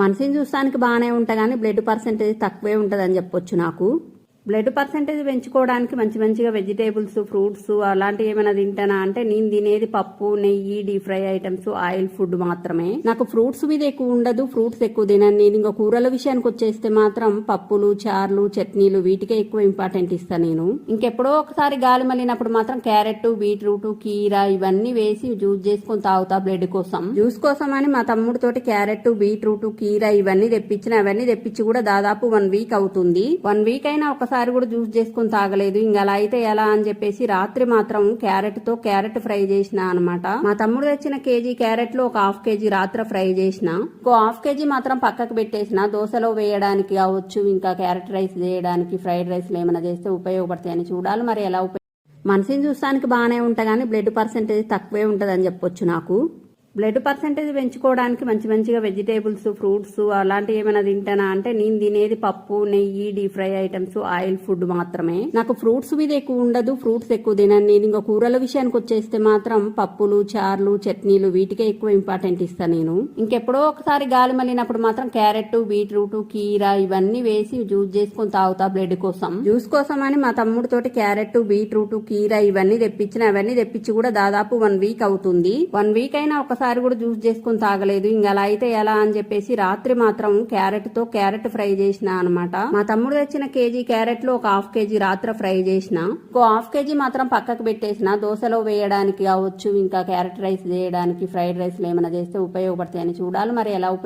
మనిషిని చూస్తానికి బాగానే ఉంటా కానీ బ్లడ్ పర్సెంటేజ్ తక్కువే ఉంటుందని చెప్పొచ్చు నాకు. బ్లడ్ పర్సంటేజ్ పెంచుకోవడానికి మంచి మంచిగా వెజిటేబుల్స్ ఫ్రూట్స్ అలాంటివి ఏమైనా తింటానా అంటే నేను తినేది పప్పు నెయ్యి deep fry items oil food మాత్రమే. నాకు ఫ్రూట్స్ మీద ఎక్కువ ఉండదు ఫ్రూట్స్ ఎక్కువ తినను. నేను ఇంకా కూరల విషయానికి వచ్చేస్తే మాత్రం పప్పులు చార్లు చట్నీలు వీటికే ఎక్కువ ఇంపార్టెంట్ ఇస్తాను నేను. ఇంకెప్పుడో ఒకసారి గాలి మళ్ళినప్పుడు మాత్రం క్యారెట్ బీట్రూట్ కీరా ఇవన్నీ వేసి జ్యూస్ చేసుకొని తాగుతా బ్లడ్ కోసం. జ్యూస్ కోసం అని మా తమ్ముడు తోటి క్యారెట్ బీట్రూట్ కీరా ఇవన్నీ తెప్పించిన అవన్నీ తెప్పించి కూడా దాదాపు వన్ వీక్ అవుతుంది. వన్ వీక్ అయినా ఒకసారి కూడా జ్యూస్ చేసుకుని తాగలేదు. ఇంకా అలా అయితే ఎలా అని చెప్పేసి రాత్రి మాత్రం క్యారెట్తో క్యారెట్ ఫ్రై చేసిన అనమాట మా తమ్ముడు తెచ్చిన కేజీ క్యారెట్లో ఒక హాఫ్ కేజీ రాత్రి ఫ్రై చేసిన. ఇంకో హాఫ్ కేజీ మాత్రం పక్కకు పెట్టేసిన. దోశలో వేయడానికి కావచ్చు ఇంకా క్యారెట్ రైస్ చేయడానికి ఫ్రైడ్ రైస్ ఏమైనా చేస్తే ఉపయోగపడతాయని చూడాలి. మరి ఎలా ఉపయోగ మనిషిని చూస్తానికి బాగానే ఉంటా కానీ బ్లడ్ పర్సెంటేజ్ తక్కువే ఉంటుందని చెప్పొచ్చు నాకు. బ్లడ్ పర్సెంటేజ్ పెంచుకోవడానికి మంచి మంచిగా వెజిటేబుల్స్ ఫ్రూట్స్ అలాంటివి ఏమైనా తింటానా అంటే నేను తినేది పప్పు నెయ్యి deep fry items oil food మాత్రమే. నాకు ఫ్రూట్స్ మీద ఎక్కువ ఉండదు ఫ్రూట్స్ ఎక్కువ తినను. నేను ఇంకా కూరల విషయానికి వచ్చేస్తే మాత్రం పప్పులు చార్లు చట్నీలు వీటికే ఎక్కువ ఇంపార్టెంట్ ఇస్తాను నేను. ఇంకెప్పుడో ఒకసారి గాలి మళ్ళినప్పుడు మాత్రం క్యారెట్ బీట్రూట్ కీరా ఇవన్నీ వేసి జ్యూస్ చేసుకొని తాగుతా బ్లడ్ కోసం. జ్యూస్ కోసం అని మా తమ్ముడు తోటి క్యారెట్ బీట్రూట్ కీరా ఇవన్నీ తెప్పించిన అవన్నీ తెప్పించి కూడా దాదాపు వన్ వీక్ అవుతుంది. వన్ వీక్ అయినా ఒకసారి కూడా జ్యూస్ చేసుకుని తాగలేదు. ఇంకా అలా అయితే ఎలా అని చెప్పేసి రాత్రి మాత్రం క్యారెట్తో క్యారెట్ ఫ్రై చేసిన అనమాట మా తమ్ముడు తెచ్చిన కేజీ క్యారెట్లో ఒక హాఫ్ కేజీ రాత్రి ఫ్రై చేసిన. ఇంకో హాఫ్ కేజీ మాత్రం పక్కకు పెట్టేసిన. దోశలో వేయడానికి కావచ్చు ఇంకా క్యారెట్ రైస్ చేయడానికి ఫ్రైడ్ రైస్ ఏమైనా చేస్తే ఉపయోగపడతాయని చూడాలి. మరి ఎలా